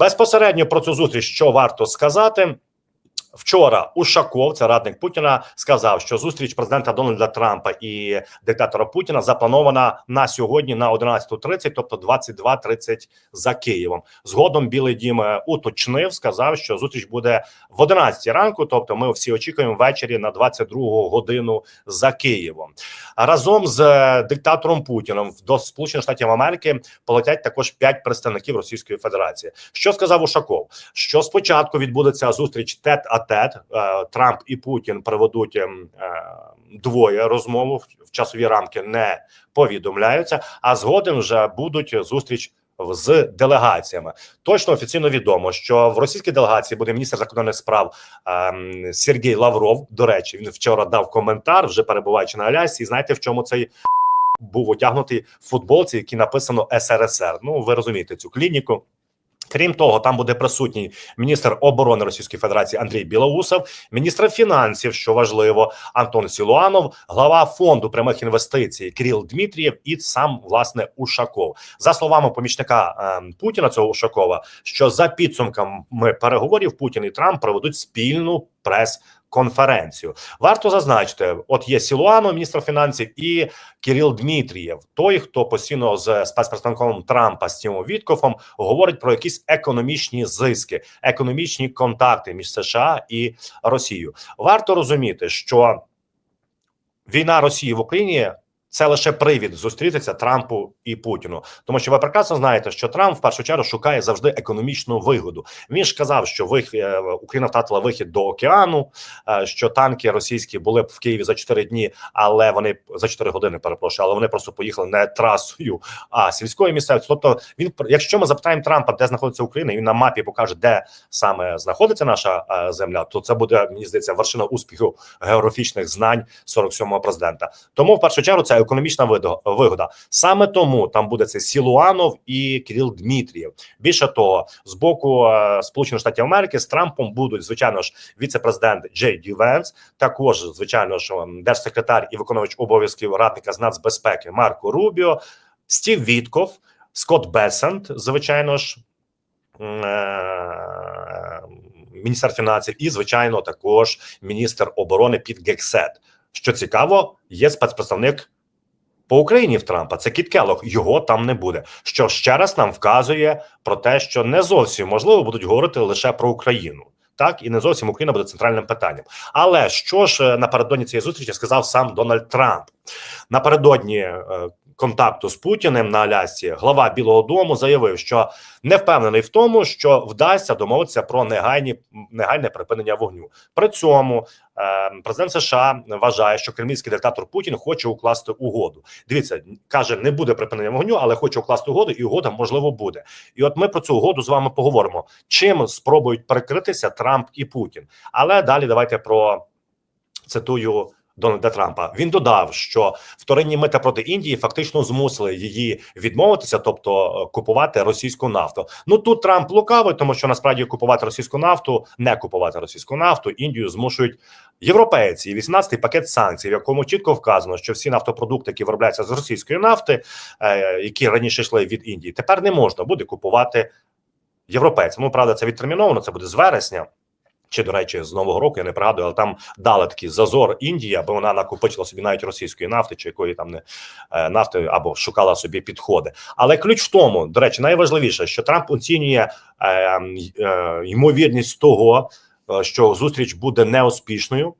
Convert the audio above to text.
безпосередньо про цю зустріч, що варто сказати. Вчора Ушаков, це радник Путіна, сказав, що зустріч президента Дональда Трампа і диктатора Путіна запланована на сьогодні на 11.30, тобто 22.30 за Києвом. Згодом Білий Дім е, уточнив, сказав, що зустріч буде в 11 ранку. Тобто, ми всі очікуємо ввечері на 22 годину за Києвом. Разом з е, диктатором Путіном до Сполучених Штатів Америки полетять також п'ять представників Російської Федерації. Що сказав Ушаков? Що спочатку відбудеться зустріч тет а тет Трамп і Путін проведуть ем, е, двоє розмову в- часові рамки не повідомляються, а згодом вже будуть зустріч з делегаціями. Точно офіційно відомо, що в російській делегації буде міністр закордонних справ ем, Сергій Лавров. До речі, він вчора дав коментар, вже перебуваючи на Алясі. І знаєте, в чому цей був одягнутий в футболці, який написано СРСР. Ну ви розумієте цю клініку. Крім того, там буде присутній міністр оборони Російської Федерації Андрій Білоусов, міністр фінансів, що важливо, Антон Сілуанов, глава фонду прямих інвестицій Кріл Дмитрієв і сам власне Ушаков. За словами помічника е, Путіна, цього Ушакова, що за підсумками переговорів Путін і Трамп проведуть спільну прес. Конференцію варто зазначити: от є Сілуано, міністр фінансів, і Кирил Дмитрієв, той, хто постійно з спецпредставником Трампа з цим Віткофом говорить про якісь економічні зиски, економічні контакти між США і Росією. Варто розуміти, що війна Росії в Україні. Це лише привід зустрітися Трампу і Путіну, тому що ви прекрасно знаєте, що Трамп в першу чергу шукає завжди економічну вигоду. Він ж казав, що вих... е, Україна втратила вихід до океану, е, що танки російські були б в Києві за 4 дні, але вони за 4 години перепрошую, але вони просто поїхали не трасою, а сільською місцевістю. Тобто, він якщо ми запитаємо Трампа, де знаходиться Україна, і він на мапі покаже, де саме знаходиться наша е, земля, то це буде мені здається вершина успіху географічних знань 47-го президента. Тому в першу чергу це економічна вигода. Саме тому там буде це Сілуанов і Кирил Дмитрієв. Більше того, з боку е, Сполучених Штатів Америки з Трампом будуть звичайно ж віце-президент Джей Ді Венс, також звичайно ж ем, держсекретар і виконувач обов'язків радника з нацбезпеки Марко Рубіо, Стів Вітков, Скотт Бесент, звичайно ж. е, Міністр фінансів і, звичайно, також міністр оборони Піт Гексет. Що цікаво, є спецпредставник по Україні в Трампа. Це Кіт Келлог. Його там не буде. Що ще раз нам вказує про те, що не зовсім можливо будуть говорити лише про Україну. Так і не зовсім Україна буде центральним питанням. Але що ж е, напередодні цієї зустрічі сказав сам Дональд Трамп напередодні е, контакту з Путіним на Алясці, глава Білого Дому заявив, що не впевнений в тому, що вдасться домовитися про негайні негайне припинення вогню. При цьому президент США вважає, що кремлівський диктатор Путін хоче укласти угоду. Дивіться, каже, не буде припинення вогню, але хоче укласти угоду, і угода можливо буде. І от ми про цю угоду з вами поговоримо. Чим спробують перекритися Трамп і Путін? Але далі давайте про цитую. Дональда Трампа він додав, що вторинні мита проти Індії фактично змусили її відмовитися, тобто е, купувати російську нафту. Ну тут Трамп лукавий, тому що насправді купувати російську нафту, не купувати російську нафту, Індію змушують європейці. І 18-й пакет санкцій, в якому чітко вказано, що всі нафтопродукти, які виробляються з російської нафти, е, які раніше йшли від Індії, тепер не можна буде купувати європейцям. Ну правда, це відтерміновано. Це буде з вересня. Чи, до речі, з нового року я не пригадую, але там дали такий зазор Індія, бо вона накопичила собі навіть російської нафти, чи якої там не е, нафти, або шукала собі підходи. Але ключ в тому, до речі, найважливіше, що Трамп оцінює е, е, ймовірність того, е, що зустріч буде неуспішною.